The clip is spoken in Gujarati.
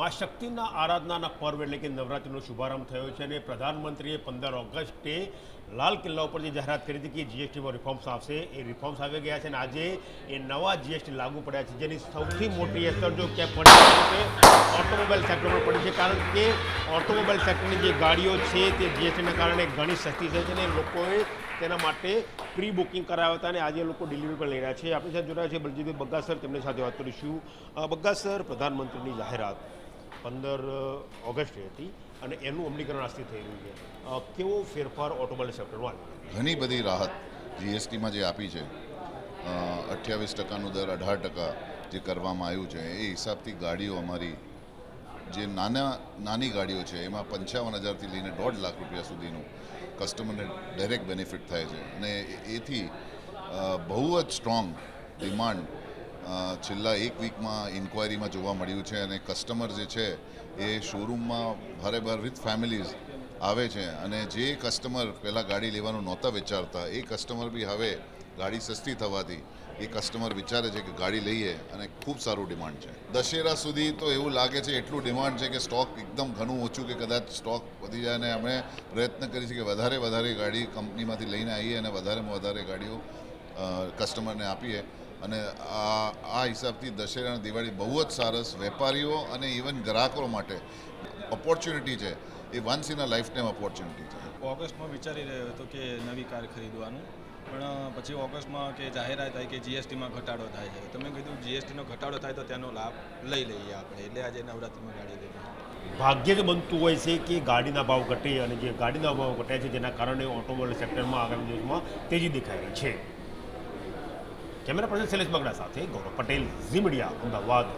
મા શક્તિના આરાધનાના પર્વ એટલે કે નવરાત્રિનો શુભારંભ થયો છે અને પ્રધાનમંત્રીએ પંદર ઓગસ્ટે લાલ કિલ્લા ઉપર જે જાહેરાત કરી હતી કે જીએસટીમાં રિફોર્મ્સ આવશે એ રિફોર્મ્સ આવી ગયા છે અને આજે એ નવા જીએસટી લાગુ પડ્યા છે જેની સૌથી મોટી અસર જો ક્યાંક પડી છે ઓટોમોબાઈલ સેક્ટર પર પડી છે કારણ કે ઓટોમોબાઈલ સેક્ટરની જે ગાડીઓ છે તે જીએસટીના કારણે ઘણી સસ્તી થઈ છે અને લોકોએ તેના માટે પ્રી બુકિંગ કરાવ્યા હતા અને આજે લોકો ડિલિવરી પર લઈ રહ્યા છે. આપણી સાથે જોડાયા છે બલજીભાઈ બગ્ગા સર તેમની સાથે વાત કરીશું. અ, બગ્ગા સર પ્રધાનમંત્રીની જાહેરાત. પંદર ઓગસ્ટે હતી અને એનું અમલીકરણ આજથી થઈ રહ્યું છે. કેવો ફેરફાર ઓટોમોબાઈલ સેક્ટરમાં ઘણી બધી રાહત જીએસટીમાં જે આપી છે અઠ્યાવીસ ટકાનું દર અઢાર ટકા જે કરવામાં આવ્યું છે, એ હિસાબથી ગાડીઓ અમારી, જે નાના, નાની ગાડીઓ છે, એમાં પંચાવન હજારથી લઈને દોઢ લાખ રૂપિયા સુધીનું કસ્ટમરને ડાયરેક્ટ બેનિફિટ થાય છે. અને એથી બહુ જ સ્ટ્રોંગ ડિમાન્ડ છેલ્લા એક વીકમાં ઇન્ક્વાયરીમાં જોવા મળ્યું છે અને કસ્ટમર જે છે એ શોરૂમમાં ભારે ભાર વિથ ફેમિલીઝ આવે છે અને જે કસ્ટમર પહેલાં ગાડી લેવાનું નહોતા વિચારતા, એ કસ્ટમર બી હવે ગાડી સસ્તી થવાથી એ કસ્ટમર વિચારે છે કે ગાડી લઈએ અને ખૂબ સારું ડિમાન્ડ છે. દશેરા સુધી તો એવું લાગે છે, એટલું ડિમાન્ડ છે કે સ્ટોક એકદમ ઘણું ઓછું કે કદાચ સ્ટોક વધી જાય અને અમે પ્રયત્ન કરી છે કે વધારે વધારે ગાડી કંપનીમાંથી લઈને આવીએ અને વધારેમાં વધારે ગાડીઓ કસ્ટમરને આપીએ. અને આ આ હિસાબથી દશેરા અને દિવાળી બહુ જ સરસ. વેપારીઓ અને ઇવન ગ્રાહકો માટે ઓપોર્ચ્યુનિટી છે. એ once in a lifetime opportunity છે. ઓગસ્ટમાં વિચારી રહ્યો હતો કે નવી કાર ખરીદવાનું પણ પછી ઓગસ્ટમાં કે જાહેરાત થાય કે જીએસટીમાં ઘટાડો થાય છે. તમે કીધું જીએસટીનો ઘટાડો થાય તો તેનો લાભ લઈ લઈએ આપણે એટલે આજે નવરાત્રિમાં ગાડી લઈએ. ભાગ્યે જ બનતું હોય છે કે ગાડીના ભાવ ઘટે અને જે ગાડીના ભાવ ઘટ્યા છે જેના કારણે ઓટોમોબાઈલ સેક્ટરમાં આગામી દિવસમાં તેજી દેખાઈ રહી છે. કેમેરા પર્સન શૈલેષ બગડા સાથે ગૌરવ પટેલ ઝી મીડિયા અમદાવાદ.